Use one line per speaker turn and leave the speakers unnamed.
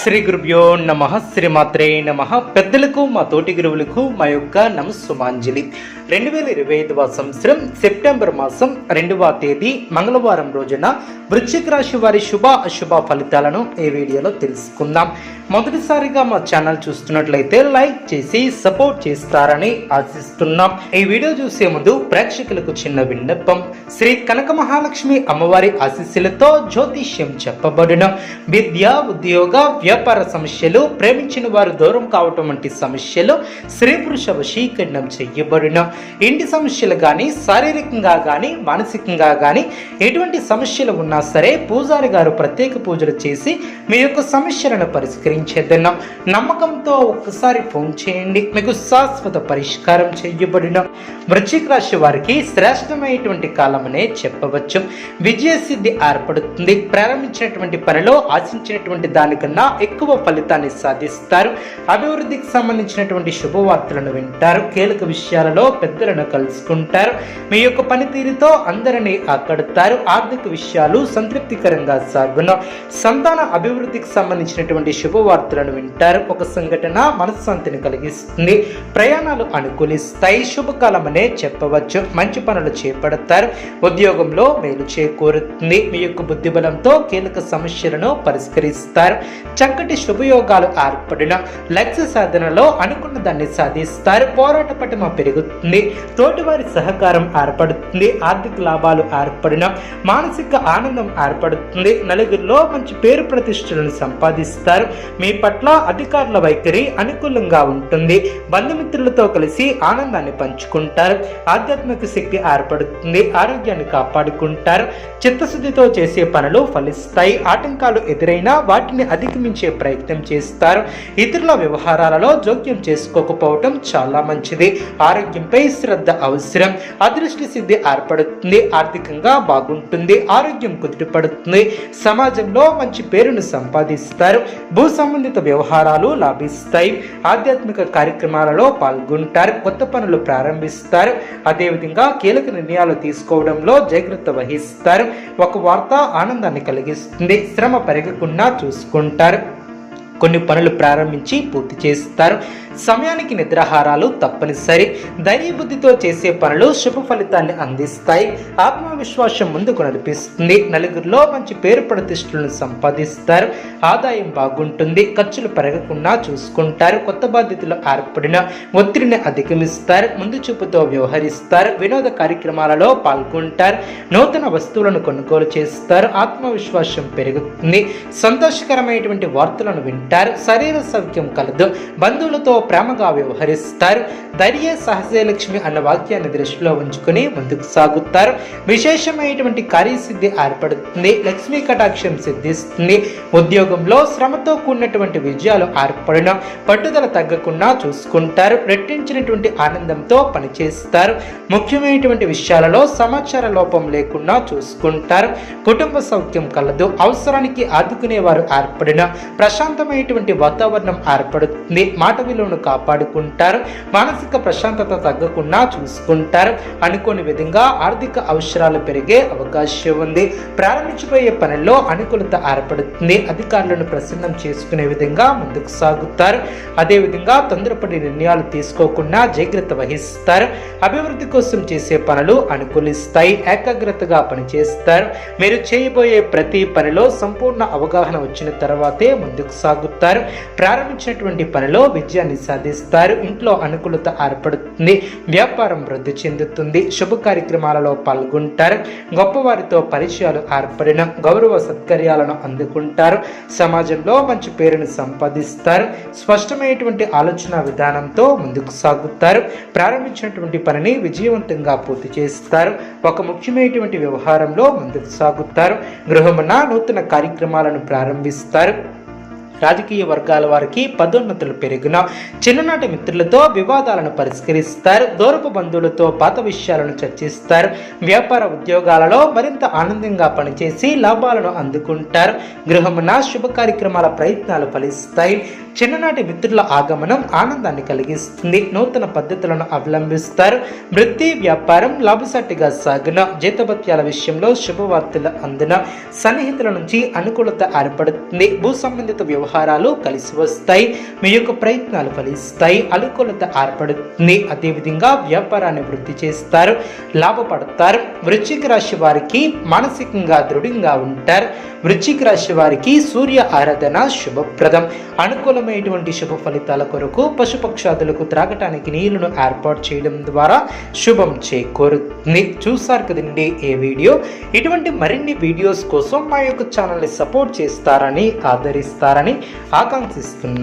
శ్రీ గురుభ్యో నమ శ్రీమాత్రే నమ. పెద్దలకు మా తోటి గురువులకు మా యొక్క నమస్సుమాంజలి. రెండు వేల ఇరవై ఐదవ సంవత్సరం సెప్టెంబర్ మాసం రెండవ తేదీ మంగళవారం రోజున వృశ్చిక రాశి వారి శుభ అశుభ ఫలితాలను ఈ వీడియోలో తెలుసుకుందాం. మొదటిసారిగా మా ఛానల్ చూస్తున్నట్లయితే లైక్ చేసి సపోర్ట్ చేస్తారని ఆశిస్తున్నాం. ఈ వీడియో చూసే ముందు ప్రేక్షకులకు చిన్న విన్నపం. శ్రీ కనక మహాలక్ష్మి అమ్మవారి ఆశీస్సులతో జ్యోతిష్యం చెప్పబడిన. విద్య ఉద్యోగ వ్యాపార సమస్యలు ప్రేమించిన వారు దూరం కావటం వంటి సమస్యలు స్త్రీ పురుష వశీకరణం చేయబడిన. ఇంటి సమస్యలు కానీ శారీరకంగా కానీ మానసికంగా కానీ ఎటువంటి సమస్యలు ఉన్నా సరే పూజారి గారు ప్రత్యేక పూజలు చేసి మీ యొక్క సమస్యలను పరిష్కరించేద్దాం నమ్మకంతో ఒక్కసారి ఫోన్ చేయండి. మీకు శాశ్వత పరిష్కారం చేయబడిన. వృశ్చిక రాశి వారికి శ్రేష్టమైనటువంటి కాలం అనే చెప్పవచ్చు. విజయసిద్ధి ఏర్పడుతుంది. ప్రారంభించినటువంటి పనిలో ఆశించినటువంటి దానికన్నా ఎక్కువ ఫలితాన్ని సాధిస్తారు. అభివృద్ధికి సంబంధించినటువంటి శుభవార్తలను వింటారు. కీలక విషయాలలో పెద్దలను కలుసుకుంటారు. మీ యొక్క పనితీరుతో అందరినీ ఆకడతారు. ఆర్థిక విషయాలు సంతృప్తికరంగా సాగును. సంతాన అభివృద్ధికి సంబంధించినటువంటి శుభవార్తలను వింటారు. ఒక సంఘటన మనశ్శాంతిని కలిగిస్తుంది. ప్రయాణాలు అనుకూలిస్తాయి. శుభకాలమనే చెప్పవచ్చు. మంచి పనులు చేపడతారు. ఉద్యోగంలో మేలు చేకూరుతుంది. మీ యొక్క బుద్ధిబలంతో కీలక సమస్యలను పరిష్కరిస్తారు. చక్కటి శుభయోగాలు ఏర్పడిన లక్ష్య సాధనలో అనుకున్న దాన్ని సాధిస్తారు. పోరాట పటిమ పెరుగుతుంది. తోటివారి సహకారం ఏర్పడుతుంది. ఆర్థిక లాభాలు ఏర్పడిన మానసిక ఆనందం ఏర్పడుతుంది. నలుగురిలో మంచి పేరు ప్రతిష్టలను సంపాదిస్తారు. మీ పట్ల అధికారుల వైఖరి అనుకూలంగా ఉంటుంది. బంధుమిత్రులతో కలిసి ఆనందాన్ని పంచుకుంటారు. ఆధ్యాత్మిక శక్తి ఏర్పడుతుంది. ఆరోగ్యాన్ని కాపాడుకుంటారు. చిత్తశుద్ధితో చేసే పనులు ఫలిస్తాయి. ఆటంకాలు ఎదురైనా వాటిని అధిగమించే ప్రయత్నం చేస్తారు. ఇతరుల వ్యవహారాలలో జోక్యం చేసుకోకపోవటం చాలా మంచిది. ఆరోగ్యంపై శ్రద్ధ అవసరం. అదృష్టి సిద్ధి ఏర్పడుతుంది. ఆర్థికంగా బాగుంటుంది. ఆరోగ్యం కుదిరిపడుతుంది సమాజంలో మంచి పేరును సంపాదిస్తారు. భూ సంబంధిత వ్యవహారాలు లాభిస్తాయి. ఆధ్యాత్మిక కార్యక్రమాలలో పాల్గొంటారు. కొత్త పనులు ప్రారంభిస్తారు. అదేవిధంగా కీలక నిర్ణయాలు తీసుకోవడంలో జాగ్రత్త వహిస్తారు. ఒక వార్త ఆనందాన్ని కలిగిస్తుంది. శ్రమ పెరగకుండా చూసుకుంటారు. కొన్ని పనులు ప్రారంభించి పూర్తి చేస్తారు. సమయానికి నిద్రాహారాలు తప్పనిసరి. ధైర్యబుద్ధితో చేసే పనులు శుభ ఫలితాన్ని అందిస్తాయి. ఆత్మవిశ్వాసం ముందుకు నడిపిస్తుంది. నలుగురిలో మంచి పేరు ప్రతిష్టలను సంపాదిస్తారు. ఆదాయం బాగుంటుంది. ఖర్చులు పెరగకుండా చూసుకుంటారు. కొత్త బాధ్యతలు ఏర్పడిన ఒత్తిడిని అధిగమిస్తారు. ముందు చూపుతో వ్యవహరిస్తారు. వినోద కార్యక్రమాలలో పాల్గొంటారు. నూతన వస్తువులను కొనుగోలు చేస్తారు. ఆత్మవిశ్వాసం పెరుగుతుంది. సంతోషకరమైనటువంటి వార్తలను వింటారు. శరీర సౌఖ్యం కలదు. బంధువులతో ప్రేమగా వ్యవహరిస్తారు ధైర్య సహజలక్ష్మి అన్న వాక్యాన్ని దృష్టిలో ఉంచుకుని ముందుకు సాగుతారు. విశేషమైనటువంటి కార్యసిద్ధి ఏర్పడుతుంది. లక్ష్మీ కటాక్షం సిద్ధిస్తుంది. ఉద్యోగంలో శ్రమతో కూడినటువంటి విజయాలు ఏర్పడిన పట్టుదల తగ్గకుండా చూసుకుంటారు. రెట్టించినటువంటి ఆనందంతో పనిచేస్తారు. ముఖ్యమైనటువంటి విషయాలలో సమాచార లోపం లేకుండా చూసుకుంటారు. కుటుంబ సౌఖ్యం కలదు. అవసరానికి ఆదుకునేవారు ఏర్పడిన ప్రశాంతమైనటువంటి వాతావరణం ఏర్పడుతుంది. మాట విలువను కాపాడుకుంటారు మానసిక ప్రశాంతత తగ్గకుండా చూసుకుంటారు. అనుకోని విధంగా ఆర్థిక అవసరాలు పెరిగే అవకాశం ఉంది. ప్రారంభించబోయే పనుల్లో అనుకూలత ఏర్పడుతుంది. అధికారులను ప్రసన్నం చేసుకునే విధంగా ముందుకు సాగుతారు. అదేవిధంగా తొందరపడి నిర్ణయాలు తీసుకోకుండా జాగ్రత్త వహిస్తారు. అభివృద్ధి కోసం చేసే పనులు అనుకూలిస్తాయి. ఏకాగ్రతగా పనిచేస్తారు. మీరు చేయబోయే ప్రతి పనిలో సంపూర్ణ అవగాహన వచ్చిన తర్వాతే ముందుకు సాగుతారు. ప్రారంభించినటువంటి పనిలో విజయాన్ని సాధిస్తారు. ఇంట్లో అనుకూలత ఏర్పడుతుంది వ్యాపారం వృద్ధి చెందుతుంది శుభ కార్యక్రమాలలో పాల్గొంటారు గొప్పవారితో పరిచయాలు ఏర్పడిన గౌరవ సత్కర్యాలను అందుకుంటారు సమాజంలో మంచి పేరును సంపాదిస్తారు స్పష్టమైనటువంటి ఆలోచన విధానంతో ముందుకు సాగుతారు ప్రారంభించినటువంటి పనిని విజయవంతంగా పూర్తి చేస్తారు ఒక ముఖ్యమైనటువంటి వ్యవహారంలో ముందుకు సాగుతారు గృహమున నూతన కార్యక్రమాలను ప్రారంభిస్తారు. రాజకీయ వర్గాల వారికి పదోన్నతులు పెరిగిన చిన్ననాటి మిత్రులతో వివాదాలను పరిష్కరిస్తారు దూరపు బంధువులతో పాత విషయాలను చర్చిస్తారు వ్యాపార ఉద్యోగాలలో మరింత ఆనందంగా పనిచేసి లాభాలను అందుకుంటారు. గృహమున శుభ కార్యక్రమాల ప్రయత్నాలు ఫలిస్తాయి. చిన్ననాటి మిత్రుల ఆగమనం ఆనందాన్ని కలిగిస్తుంది. నూతన పద్ధతులను అవలంబిస్తారు. వృత్తి వ్యాపారం లాభసాటిగా సాగున. జీతభత్యాల విషయంలో శుభవార్తల అందున సన్నిహితుల నుంచి అనుకూలత ఏర్పడుతుంది. భూ సంబంధిత వ్యవహారం వ్యవహారాలు కలిసి వస్తాయి. మీ యొక్క ప్రయత్నాలు ఫలిస్తాయి. అనుకూలత ఏర్పడుతుంది. అదేవిధంగా వ్యాపారాన్ని వృద్ధి చేస్తారు. లాభపడతారు. వృశ్చిక రాశి వారికి మానసికంగా దృఢంగా ఉంటారు. వృశ్చిక రాశి వారికి సూర్య ఆరాధన శుభప్రదం. అనుకూలమైనటువంటి శుభ ఫలితాల కొరకు పశుపక్షాదులకు త్రాగటానికి నీళ్ళను ఏర్పాటు చేయడం ద్వారా శుభం చేకూరుతుంది. చూసారు కదండి ఏ వీడియో? ఇటువంటి మరిన్ని వీడియోస్ కోసం మా యొక్క ఛానల్ని సపోర్ట్ చేస్తారని ఆదరిస్తారని ఆకాంక్షిస్తున్నాను.